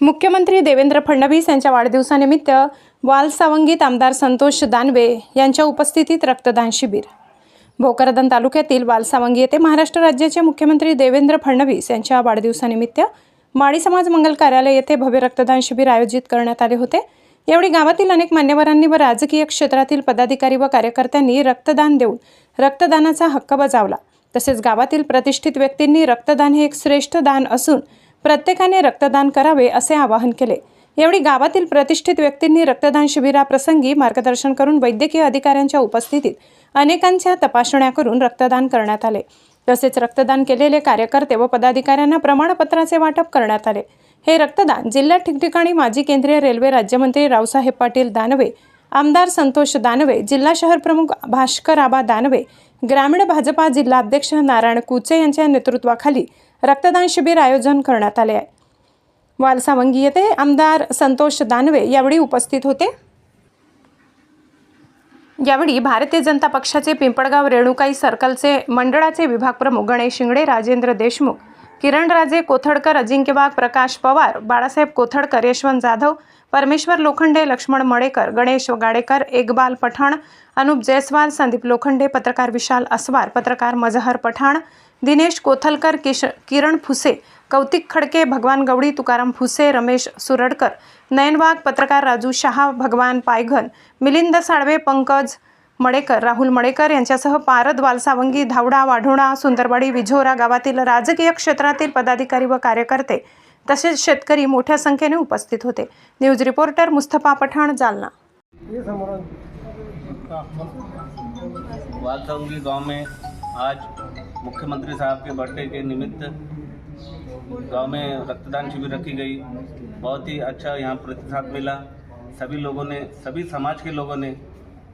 मुख्यमंत्री देवेंद्र फडणवीस यांच्या वाढदिवसानिमित्त वालसावंगीत आमदार संतोष दानवे यांच्या उपस्थितीत रक्तदान शिबिर. भोकरदन तालुक्यातील वालसावंगी येथे महाराष्ट्र राज्याचे मुख्यमंत्री देवेंद्र फडणवीस यांच्या वाढदिवसानिमित्त माळी समाज मंगल कार्यालय येथे भव्य रक्तदान शिबिर आयोजित करण्यात आले होते. यावेळी गावातील अनेक मान्यवरांनी व राजकीय क्षेत्रातील पदाधिकारी व कार्यकर्त्यांनी रक्तदान देऊन रक्तदानाचा हक्क बजावला. तसेच गावातील प्रतिष्ठित व्यक्तींनी रक्तदान हे एक श्रेष्ठ दान असून प्रत्येकाने रक्तदान करावे असे आवाहन केले. यावेळी गावातील प्रतिष्ठित व्यक्तींनी रक्तदान शिबिराप्रसंगी मार्गदर्शन करून वैद्यकीय अधिकाऱ्यांच्या उपस्थितीत अनेकांच्या तपासण्या करून रक्तदान करण्यात आले. तसेच रक्तदान केलेले कार्यकर्ते व पदाधिकाऱ्यांना प्रमाणपत्राचे वाटप करण्यात आले. हे रक्तदान जिल्ह्यात ठिकठिकाणी माजी केंद्रीय रेल्वे राज्यमंत्री रावसाहेब पाटील दानवे आमदार संतोष दानवे जिल्हा शहर प्रमुख भास्कर आबा दानवे ग्रामीण भाजपा जिल्हाध्यक्ष नारायण कुचे यांच्या नेतृत्वाखाली रक्तदान शिबिर आयोजन करण्यात आले आहे. वालसावंगी येथे आमदार संतोष दानवे यावेळी उपस्थित होते. यावेळी भारतीय जनता पक्षाचे पिंपळगाव रेणुकाई सर्कलचे मंडळाचे विभाग प्रमुख गणेश शिंगडे राजेंद्र देशमुख किरणराजे कोथडकर अजिंक्य वाघ प्रकाश पवार बाळासाहेब कोथडकर यशवंत जाधव परमेश्वर लोखंडे लक्ष्मण मडेकर गणेश वगाडेकर एकबाल पठाण अनुप जयस्वाल संदीप लोखंडे पत्रकार विशाल अस्वार पत्रकार मजहर पठाण दिनेश कोथलकर किश किरण फुसे कौतिक खडके भगवान गवडी तुकाराम फुसे रमेश सुरडकर नयन वाघ पत्रकार राजू शहा भगवान पायघन मिलिंद साळवे पंकज मडेकर राहुल मडेकर यांच्यासह पारद वालसावंगी धावडा वाढोणा सुंदरवाडी विझोरा गावातील राजकीय क्षेत्रातील पदाधिकारी व कार्यकर्ते तसेच शेतकरी मोठ्या संख्येने उपस्थित होते. News reporter Mustafa Pathan Jalna. वालसंगी गांव में आज मुख्यमंत्री साहब के बर्थडे के निमित्त गाँव में रक्तदान शिविर रखी गई। बहुत ही अच्छा यहाँ प्रतिसाद मिला। सभी लोगों ने, सभी समाज के लोगों ने,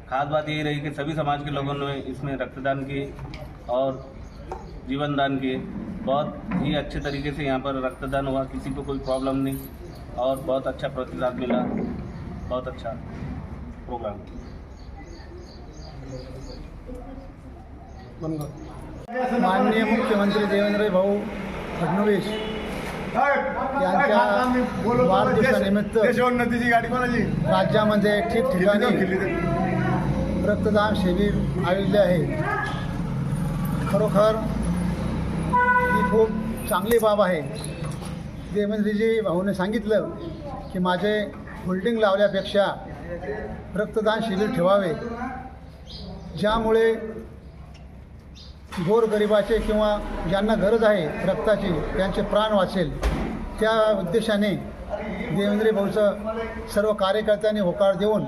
खास बात यही रही कि सभी समाज के लोगों ने इसमें रक्तदान किए और जीवन दान किए। बहुत ही अच्छे तरीके से यहाँ पर रक्तदान हुआ, किसी को कोई प्रॉब्लम नहीं और बहुत अच्छा प्रतिसाद मिला। बहुत अच्छा प्रोग्राम। माननीय मुख्यमंत्री देवेंद्र भाऊ फडणवीस यांच्या वाढदिवसानिमित्त गाडी राज्यामध्ये ठिकठिकाणी रक्तदान शिबिर आयोजले आहे. खरोखर ही खूप चांगली बाब आहे. देवेंद्रजी भाऊने सांगितलं की माझे होल्डिंग लावल्यापेक्षा रक्तदान शिबिर ठेवावे. ज्यामुळे गोरगरिबाचे किंवा ज्यांना गरज आहे रक्ताची त्यांचे प्राण वाचेल. त्या उद्देशाने देवेंद्र भाऊचं सर्व कार्यकर्त्यांनी होकार देऊन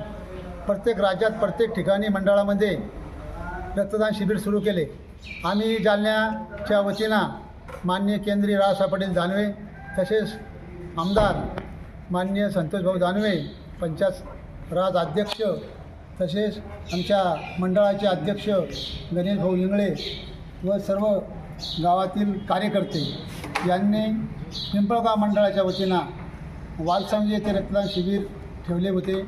प्रत्येक राज्यात प्रत्येक ठिकाणी मंडळामध्ये रक्तदान शिबिर सुरू केले. आम्ही जालन्याच्या वतीनं माननीय केंद्रीय रावसाहेब पाटील दानवे तसेच आमदार माननीय संतोषभाऊ दानवे पंचायत राज अध्यक्ष तसेच आमच्या मंडळाचे अध्यक्ष गणेश भाऊ इंगळे व सर्व गावातील कार्यकर्ते यांनी पिंपळगाव मंडळाच्या वतीनं वालसांगी येथे रक्तदान शिबिर ठेवले होते.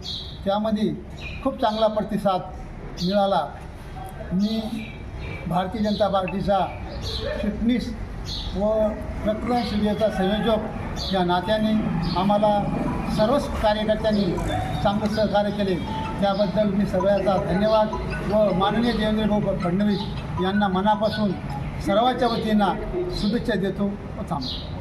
त्यामध्ये खूप चांगला प्रतिसाद मिळाला. मी भारतीय जनता पार्टीचा चिटणीस व रक्तदान शिबिराचा संयोजक या नात्याने आम्हाला सर्वच कार्यकर्त्यांनी चांगलं सहकार्य केले. त्याबद्दल मी सगळ्याचा धन्यवाद व माननीय देवेंद्रभाऊ फडणवीस यांना मनापासून सर्वाच्या वतीनं शुभेच्छा देतो व थांबतो.